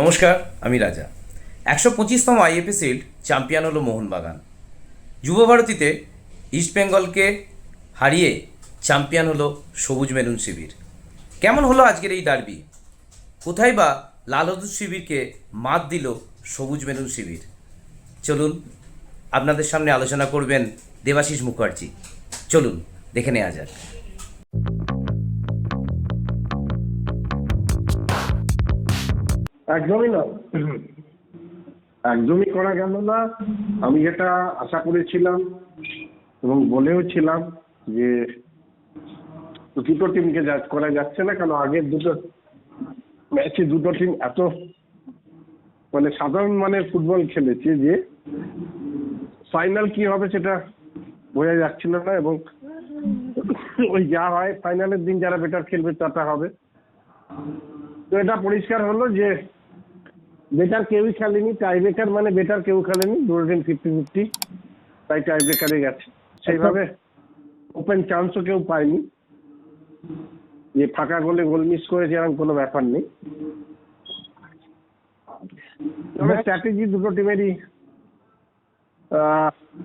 নমস্কার, আমি রাজা। একশো পঁচিশতম আইএফএসিল চ্যাম্পিয়ন হলো মোহনবাগান। যুব ভারতীতে ইস্টবেঙ্গলকে হারিয়ে চ্যাম্পিয়ন হলো সবুজ মেরুন শিবির। কেমন হলো আজকের এই ডার্বি কোথায় বা লাল হলুদ শিবিরকে মাত দিল সবুজ মেরুন শিবির? চলুন, আপনাদের সামনে আলোচনা করবেন দেবাশিস মুখার্জি। চলুন, দেখে নেওয়া যাক। একদমই না। একদমই করা গেল না। আমি যেটা আশা করেছিলাম এবং বলেও ছিলাম যে দুটো টিমকে জাজ করা যাচ্ছে না কারণ আগের দুটো ম্যাচে দুটো টিম এত মানে সাধারণ মানের ফুটবল খেলেছে যে ফাইনাল কি হবে সেটা বোঝা যাচ্ছিল না এবং ওই যা হয় ফাইনালের দিন যারা বেটার খেলবে তাটা হবে। তো এটা পরিষ্কার হলো যে বেটার কেউই খেলেনি টাই ব্রেকার মানে বেটার কেউ খেলেনি দুটো ফিফটি ফিফটি তাই টাই ব্রেকারে গেছে। সেইভাবে ওপেন চান্সও কেউ পায়নি। যে ফাঁকা গোলে গোল মিস করেছে এরকম কোনো ব্যাপার নেই। তবে স্ট্র্যাটেজি দুটো টিমেরই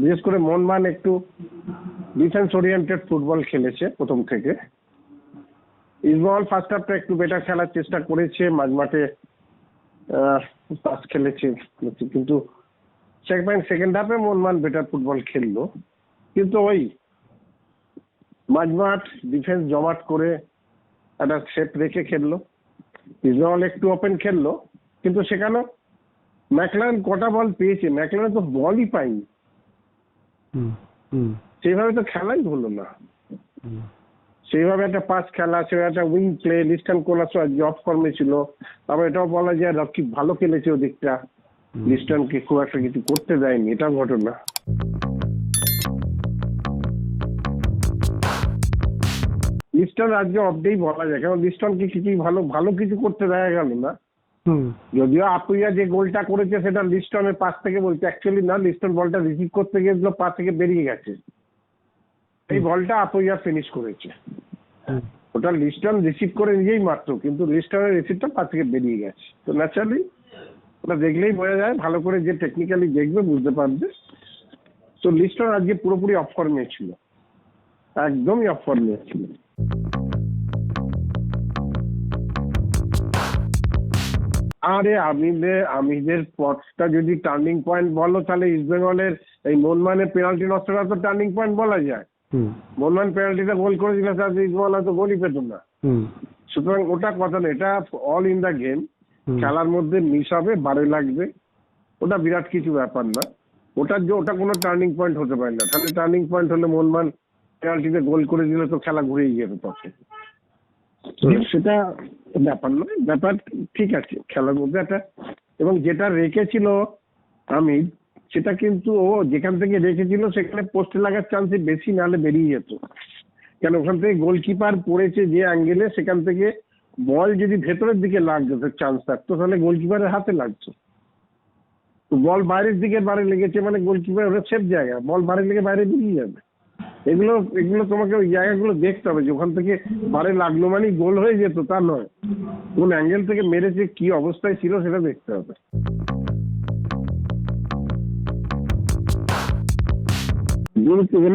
বিশেষ করে মনমান একটু ডিফেন্স ওরিয়েন্টেড ফুটবল খেলেছে প্রথম থেকে। ইসবল ফার্স্ট হাফটা একটু বেটার খেলার চেষ্টা করেছে মাঝ মাঠে পাস খেলেছে কিন্তু সেকেন্ড সেকেন্ড হাফে মনমান বেটার ফুটবল খেললো। কিন্তু ওই মাঝমাঠ ডিফেন্স জমাট করে একটা সেট রেখে খেললো। ইসবল একটু ওপেন খেললো কিন্তু সেখানে ম্যাকলান কটা বল পেয়েছে? ম্যাকলান তো বলই হুম সেইভাবে তো খেলাই হলো না। সেইভাবে একটা পাস খেলা সেভাবে একটা wing play Liston Colaco off ফর্মে ছিল আবার এটাও বলা যায় রকি ভালো খেলেছে ওদিকটা। লিস্টনকে খুব একটা কিছু করতে দেয়নি এটাও ঘটনা। লিস্টন আজকে অফডেই বলা যায় কারণ লিস্টনকে কিছুই ভালো ভালো কিছু করতে দেয়া গেল না। যদিও আপুইয়া যে গোলটা করেছে সেটা লিস্টনের পাশ থেকে বলছে অ্যাকচুয়ালি না লিস্টন বলটা রিসিভ করতে গিয়েছিল পা থেকে বেরিয়ে গেছে। এই বলটা আপুইয়া ফিনিশ করেছে। ওটা লিস্টন রিসিভ করে নিজেই মাত্র কিন্তু লিস্টনের রিসিভটা পা থেকে বেরিয়ে গেছে। তো ন্যাচারালি ওটা দেখলেই বোঝা যায় ভালো করে যে টেকনিক্যালি দেখবে বুঝতে পারবে। তো লিস্টন আজকে পুরোপুরি অফ ফর্মে ছিল একদমই অফ ফর্মে ছিল আরে আমিদের আমিদের পথটা যদি টার্নিং পয়েন্ট বলো তাহলে ইস্টবেঙ্গলের এই মনমানের পেনাল্টি নষ্টটা তো টার্নিং পয়েন্ট বলা যায়। মনমান পেনাল্টিটা গোল করে দিলে তাহলে ইস্টবেঙ্গল হয়তো গোলই পেত না। হুম। সুতরাং ওটা কথা না এটা অল ইন দা গেম খেলার মধ্যে মিস হবে বারে লাগবে। ওটা বিরাট কিছু ব্যাপার না। ওটার যে ওটা কোনো টার্নিং পয়েন্ট হতে পারে না। তাহলে টার্নিং পয়েন্ট হলে মনমান পেনাল্টিতে গোল করে দিলে তো খেলা ঘুরেই যাবে তখন। সেটা ব্যাপার নয়। ব্যাপার ঠিক আছে খেলার মধ্যে একটা এবং যেটা রেখেছিল আমি সেটা কিন্তু ও যেখান থেকে রেখেছিল সেখানে পোস্টে লাগার চান্সই বেশি নাহলে বেরিয়ে যেত। কেন? ওখান থেকে গোলকিপার পড়েছে যে অ্যাঙ্গেলে সেখান থেকে বল যদি ভেতরের দিকে লাগতো চান্স থাকতো। তাহলে গোলকিপারের হাতে লাগতো। তো বল বাইরের দিকে বাইরে লেগেছে মানে গোলকিপার ওটা সেফ জায়গা। বল বাইরে লেগে বাইরে বেরিয়ে যাবে। এগুলো এগুলো তোমাকে ওই জায়গাগুলো দেখতে হবে যে ওখান থেকে বারে লাগল মানে গোল হয়ে যেত, তা নয়। কোন অ্যাঙ্গেল থেকে মেরেছে, কি অবস্থায় ছিল সেটা দেখতে হবে।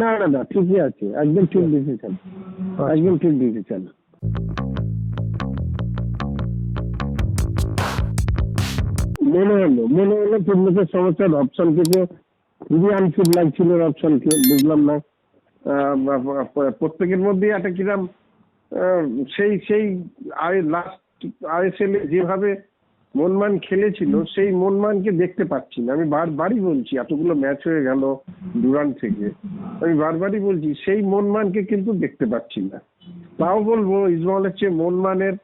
না না না ঠিকই আছে। একদম ঠিক ডিসিশন একদম ঠিক ডিসিশন মনে হলো মনে হলো ফিটনেসের সমস্যার অপশন থেকে খুবই আনফিট লাগছিল অপশনকে বুঝলাম না। প্রত্যেকের মধ্যেই একটা কিরাম সেই সেই আই লাস্ট আইএসএল যেভাবে মনমান খেলেছিল সেই মনমানকে দেখতে পাচ্ছি না। আমি বারবারই বলছি এতগুলো ম্যাচ হয়ে গেল ডুরান থেকে। আমি বারবারই বলছি সেই মনমানকে কিন্তু দেখতে পাচ্ছি না। তাও বলব ইসমাইলের চেয়ে মনমানের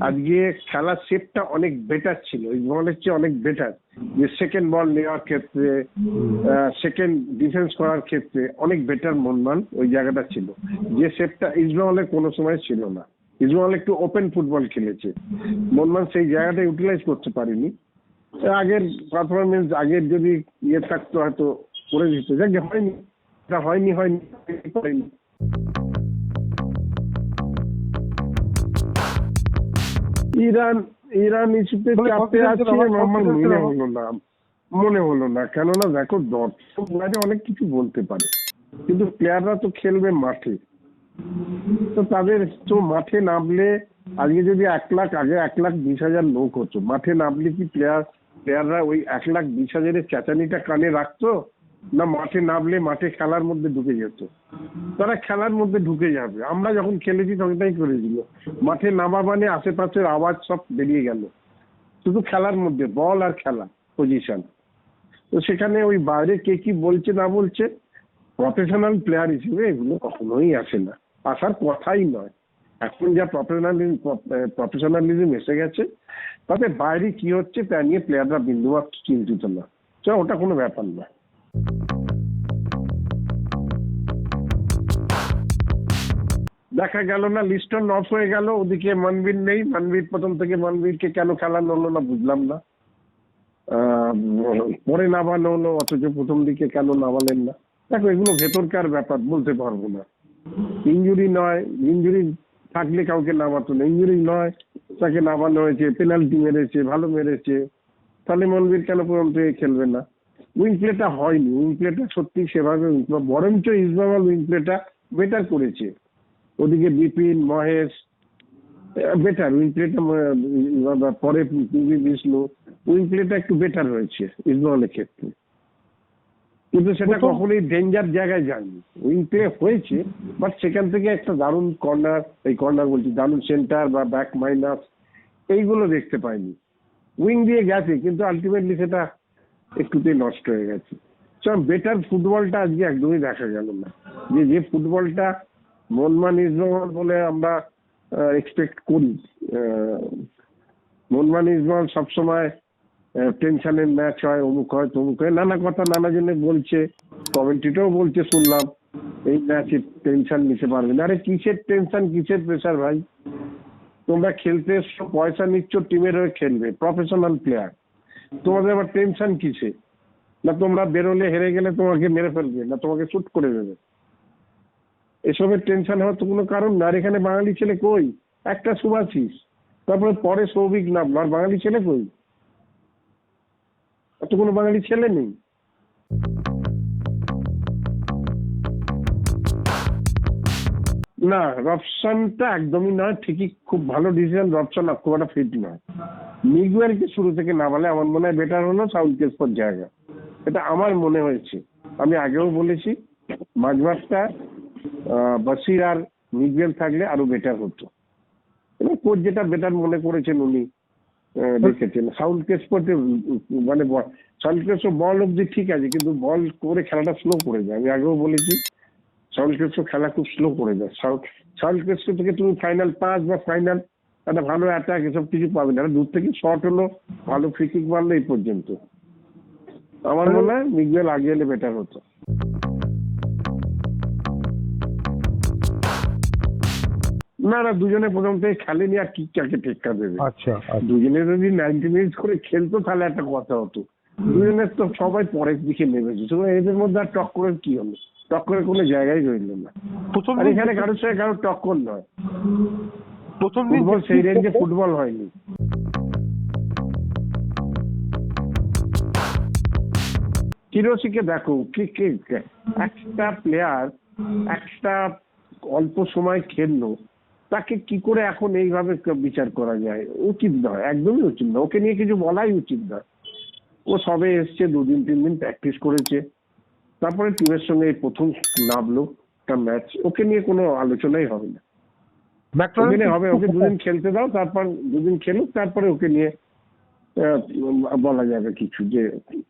আজকে খেলার শেপটা অনেক বেটার ছিল। ইসমাইলের চেয়ে অনেক বেটার যে সেকেন্ড বল নেওয়ার ক্ষেত্রে সেকেন্ড ডিফেন্স করার ক্ষেত্রে অনেক বেটার মনমান ওই জায়গাটা ছিল। যে শেপটা ইসমাইলের কোনো সময় ছিল না। ইসমাইল একটু ওপেন ফুটবল খেলেছে। মনমান সেই জায়গাটা ইউটিলাইজ করতে পারেনি। আগের পারফরমেন্স আগের যদি ইয়ে থাকতো হয়তো করে দিত। যাক হয়নি। এটা হয়নি হয়নি হয়নি ইরান ইরান ইস্যুতে চাপে আছে আমার মনে। হলো না। মনে হলো না। কেননা দেখো দর্শক বাইরে অনেক কিছু বলতে পারে। কিন্তু প্লেয়াররা তো খেলবে মাঠে। তো তাদের তো মাঠে নামলে আজকে যদি এক লাখ, আগে এক লাখ বিশ হাজার লোক হতো, মাঠে নামলে কি প্লেয়ার প্লেয়াররা ওই এক লাখ বিশ হাজারের চেঁচানিটা কানে রাখতো? না মাঠে নামলে মাঠে খেলার মধ্যে ঢুকে যেত? তারা খেলার মধ্যে ঢুকে যাবে। আমরা যখন খেলেছি তখন তাই করেছিল। মাঠে নামা মানে আশেপাশের আওয়াজ সব বেরিয়ে গেল। শুধু খেলার মধ্যে, বল আর খেলা পজিশন তো সেখানে ওই বাইরে কে কি বলছে না বলছে প্রফেশনাল প্লেয়ার হিসেবে এগুলো কখনোই আসে না। আসার কথাই নয়। এখন যা প্রফেশনালিজম প্রফেশনালিজম এসে গেছে তাতে বাইরে কি হচ্ছে তা নিয়ে প্লেয়াররা বিন্দুমাত্র চিন্তিত না। ওটা কোনো ব্যাপার না দেখা গেল না লিস্টন অফ হয়ে গেল, ওদিকে মনবীর নেই। মনবীর প্রথম থেকে মনবীরকে কেন খেলানো হলো না বুঝলাম না। পরে নামানো হলো অথচ প্রথম দিকে কেন নামালেন না। দেখো, এগুলো ভেতরকার ব্যাপার, বলতে পারব না। ইঞ্জুরি নয়, ইঞ্জুরি থাকলে কাউকে নামাতো না। ইঞ্জুরি নয়, তাকে নামানো হয়েছে পেনাল্টি মেরেছে, ভালো মেরেছে। তাহলে মনবীর কেন থেকে খেলবে না? উইং প্লেটা হয়নি। উইং প্লেটা সত্যি সেভাবে বরঞ্চ ইসবামাল উইং প্লেটা বেটার করেছে। ওদিকে বিপিন, মহেশ বেটার উইং প্লেটা পরে বিষ্ণু। উইং প্লেটা একটু বেটার হয়েছে ইসবামের ক্ষেত্রে। কিন্তু সেটা কখনোই ডেঞ্জার জায়গায় যায়নি। উইং প্লে হয়েছে বাট সেখান থেকে একটা দারুণ কর্নার এই কর্নার বলছি দারুণ সেন্টার বা ব্যাক মাইনাস এইগুলো দেখতে পাইনি। উইং দিয়ে গেছে কিন্তু আলটিমেটলি সেটা একটুতেই নষ্ট হয়ে গেছে। বেটার ফুটবলটা আজকে একদমই দেখা গেল না। যে যে ফুটবলটা মনমান ইসমাল বলে আমরা এক্সপেক্ট করি মনমান ইসমাল সবসময় টেনশনের ম্যাচ হয়, অমুক হয়, তমুক হয়, নানা কথা নানা জনে বলছে কমেন্ট্রিটাও বলছে, শুনলাম, এই ম্যাচে টেনশন নিতে পারবে না। আরে কিসের টেনশন কিসের প্রেশার ভাই? তোমরা খেলতে এসছো, পয়সা নিচ্ছ টিমের হয়ে খেলবে প্রফেশনাল প্লেয়ার তোমাদের আবার টেনশন কিসে? না তোমরা বেরোলে হেরে গেলে তোমাকে মেরে ফেলবে, না তোমাকে শুট করে দেবে। এসবের টেনশন হওয়ার তো কোনো কারণ না। আর এখানে বাঙালি ছেলে কই? একটা সুভাষিস তারপরে পরে সৌভিক নাম। আর বাঙালি ছেলে কই? আর তো কোনো বাঙালি ছেলে নেই। না রপশনটা একদমই নয়, ঠিকই খুব ভালো ডিসিশন রপশন খুব একটা ফিট নয়। মিগুয়েলকে শুরু থেকে না বলে আমার মনে হয় বেটার হলো সাউথ কেসপর জায়গা। এটা আমার মনে হয়েছে। আমি আগেও বলেছি মাঝমাঠটা বাসির আর মিগুয়েল থাকলে আরও বেটার হতো। এবার কোচ যেটা বেটার মনে করেছেন উনি দেখেছেন। সাউথ কেসপোর্টে মানে সাউথ কেসপোর্ট বল অব্দি ঠিক আছে কিন্তু বল করে খেলাটা স্লো করে যায়। আমি আগেও বলেছি সাউথ কেসপো খেলা খুব স্লো করে সাউথ সাউথ কেসপো থেকে তুমি ফাইনাল পাস বা ফাইনাল একটা ভালো অ্যাটাক এসব কিছু পাবে না। দূর থেকে শর্ট হলো ভালো ফ্রি কিক মারলো এই পর্যন্ত। আমার মনে হয় মিগুয়েল আগে এলে বেটার হতো। না না দুজনে প্রথম থেকে খেলেনি আর কি কাকে টেক্কা দেবে। আচ্ছা আচ্ছা। দুজনে যদি নাইনটি মিনিটস করে খেলতো তাহলে একটা কথা হতো। দুজনের তো সবাই পরের দিকে নেমেছে। সুতরাং এদের মধ্যে আর টক্করের কি হলো টক্করের কোনো জায়গায় রইল না। প্রথম আর এখানে কারোর সঙ্গে কারোর টক্কর নয়। প্রথম ফুটবল সেই রেঞ্জে ফুটবল হয়নি। কিরোসিকে দেখো কে- একটা প্লেয়ার একটা অল্প সময় খেললো তাকে কি করে এখন এইভাবে বিচার করা যায়? উচিত নয় একদমই উচিত নয়। ওকে নিয়ে কিছু বলাই উচিত নয়। ও সবে এসছে দুদিন তিন দিন প্র্যাকটিস করেছে। তারপরে টিমের সঙ্গে প্রথম নামলো একটা ম্যাচ ওকে নিয়ে কোনো আলোচনাই হবে না। হবে ওকে দুদিন খেলতে দাও তারপর দুদিন খেলুক তারপরে ওকে নিয়ে আহ, বলা যাবে কিছু যে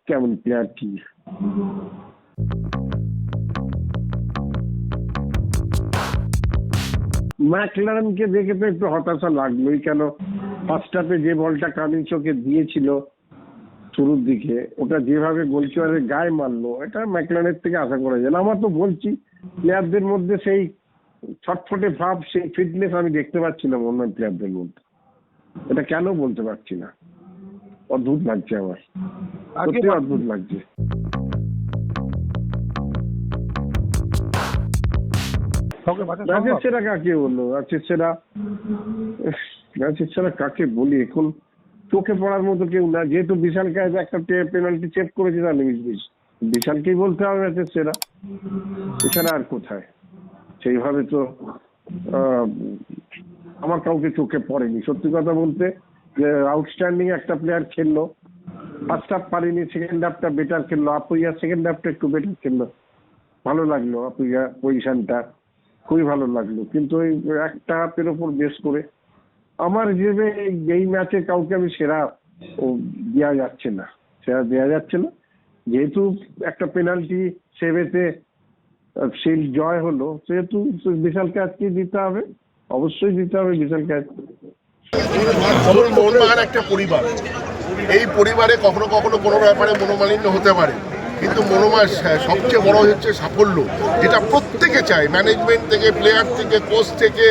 কেমন প্লেয়ার কি। ম্যাকলারেনকে দেখে তো একটু হতাশা লাগলোই কেন ফার্স্ট হাফে যে বলটা কামিংসকে দিয়েছিল শুরুর দিকে ওটা যেভাবে গোলকিপারের গায়ে মারলো এটা ম্যাকলারেনের থেকে আশা করা যায় না। আমার তো বলছি প্লেয়ারদের মধ্যে সেই ছটফটে ভাব সেই ফিটনেস আমি দেখতে পাচ্ছি না অন্য প্লেয়ারদের মধ্যে। এটা কেন বলতে পারছি না? অদ্ভুত লাগছে আমার। অদ্ভুত লাগছে। কাউকে ম্যাচের সেরা কাকে বলল? ম্যাচের সেরা? ম্যাচের সেরা কাকে বলি? এখন চোখে পড়ার মতো কেউ না। যেহেতু বিশালকে আজ একটা পেনাল্টি চেক করেছে তাহলে বিশ বিশালকেই বলতে হবে ম্যাচের সেরা। এছাড়া আর কোথায়? সেইভাবে তো আমার কাউকে চোখে পড়েনি। সত্যি কথা বলতে যে আউটস্ট্যান্ডিং একটা প্লেয়ার খেললো। ফার্স্ট হাফ পারিনি সেকেন্ড হাফটা বেটার খেললো। আপুইয়া সেকেন্ড হাফটা একটু বেটার খেললো। ভালো লাগল আপুইয়া পজিশনটা খুবই ভালো লাগল। কিন্তু ওই একটা হাফের ওপর বেশ করে। আমার হিসেবে এই- ম্যাচে কাউকে আমি সেরা ও দেওয়া যাচ্ছে না, সেরা দেওয়া যাচ্ছে না। যেহেতু একটা পেনাল্টি সেভেতে সেই জয় হলো, সেহেতু বিশালকে আজকে দিতে হবে। অবশ্যই দিতে হবে বিশালকে আজকে একটা পরিবার। এই পরিবারে কখনো কখনো কোনো ব্যাপারে মনোমালিন্য হতে পারে। কিন্তু মনোমাস সবচেয়ে বড় হচ্ছে সাফল্য, যেটা প্রত্যেকে চায় ম্যানেজমেন্ট থেকে প্লেয়ার থেকে কোচ থেকে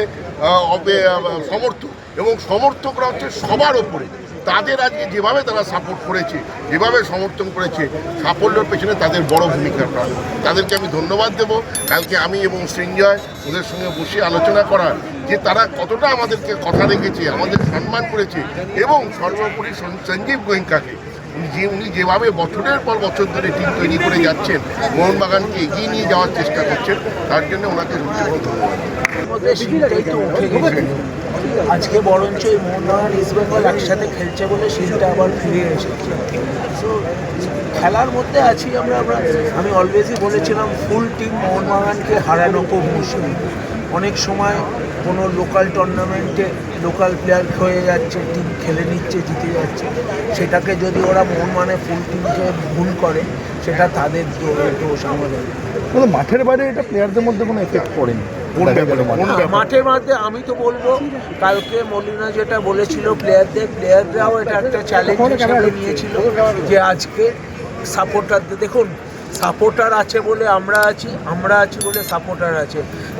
সমর্থক। এবং সমর্থকরা হচ্ছে সবার ওপরে। তাদের আজকে যেভাবে তারা সাপোর্ট করেছে, যেভাবে সমর্থন করেছে, সাফল্যের পেছনে তাদের বড় ভূমিকা রয়েছে। তাদেরকে আমি ধন্যবাদ দেব। কালকে আমি এবং সৃঞ্জয় ওদের সঙ্গে বসে আলোচনা করার যে তারা কতটা আমাদেরকে কথা রেখেছে, আমাদের সম্মান করেছে, এবং সর্বোপরি সঞ্জীব গোয়েঙ্কাকে যে, উনি যেভাবে বছরের পর বছর ধরে টিম তৈরি করে যাচ্ছেন, মোহনবাগানকে এগিয়ে নিয়ে যাওয়ার চেষ্টা করছেন, তার জন্য ওনাকে ধন্যবাদ। আজকে বরঞ্চ এই মোহনবাগান ইস্ট বেঙ্গল একসাথে খেলছে বলে শীতটা আবার ফিরে এসেছে। খেলার মধ্যে আছি আমরা আমরা, আমি অলওয়েজই বলেছিলাম ফুল টিম মোহনবাগানকে হারানো খুব মুশকিল। অনেক সময় কোনো লোকাল টুর্নামেন্টে লোকাল প্লেয়ার হয়ে যাচ্ছে টিম খেলে নিচ্ছে জিতে যাচ্ছে। সেটাকে যদি ওরা মন মানে ফুল টিমকে ভুল করে সেটা তাদের দোষ আমাদের। কোনো মাঠের বাইরে এটা প্লেয়ারদের মধ্যে কোনো এফেক্ট পড়েনি? মাঠের মধ্যে আমি তো বলব কালকে মলিনা যেটা বলেছিল প্লেয়ারদের প্লেয়াররাও এটা একটা চ্যালেঞ্জ হিসেবে নিয়েছিল যে আজকে সাপোর্টারদের দেখুন সাপোর্টার আছে বলে আমরা আছি আমরা আছি বলে সাপোর্টার আছে।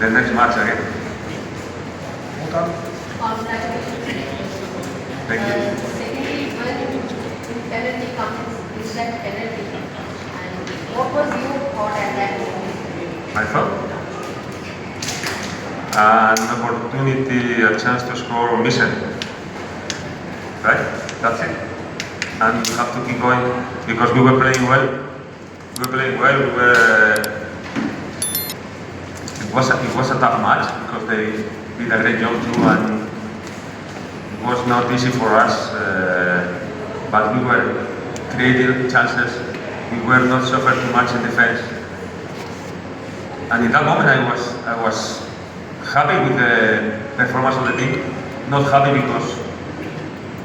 the next match again. Um, Thank you. Uh, secondly, when penalty comes, is that penalty? And what was your thought at that moment? I thought. Uh, an opportunity, a chance to score or mission. Right? That's it. And we have to keep going because we were playing well. We were playing well. We were. It was a, it was a tough match because they did a great job too, and it was not easy for us. Uh, but we were creating chances. We were not suffer too much in defense. And in that moment, I was I was happy with the performance of the team. Not happy because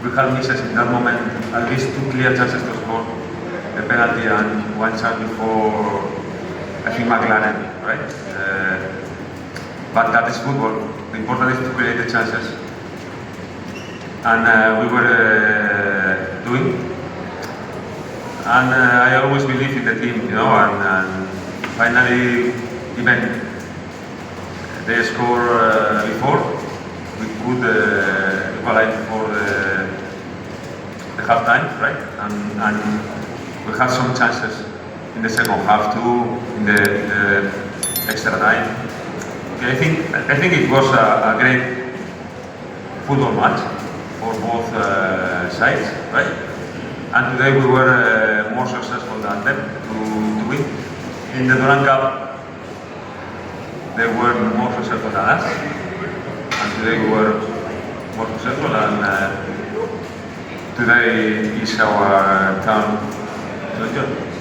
we had misses in that moment. At least two clear chances to score, the penalty and one chance before I think McLaren, right? But that is football. The important is to create the chances, and uh, we were uh, doing. And uh, I always believe in the team, you know, and, and finally, even they score uh, before, we could uh, equalize before the, the half time, right? And, and we had some chances in the second half too, in the, in the extra time. Okay, I think I think it was a, a great football match for both uh, sides, right? And today we were uh, more successful than them to, to win. In the Duran Cup, they were more successful than us, and today we were more successful. And uh, today is our turn to enjoy.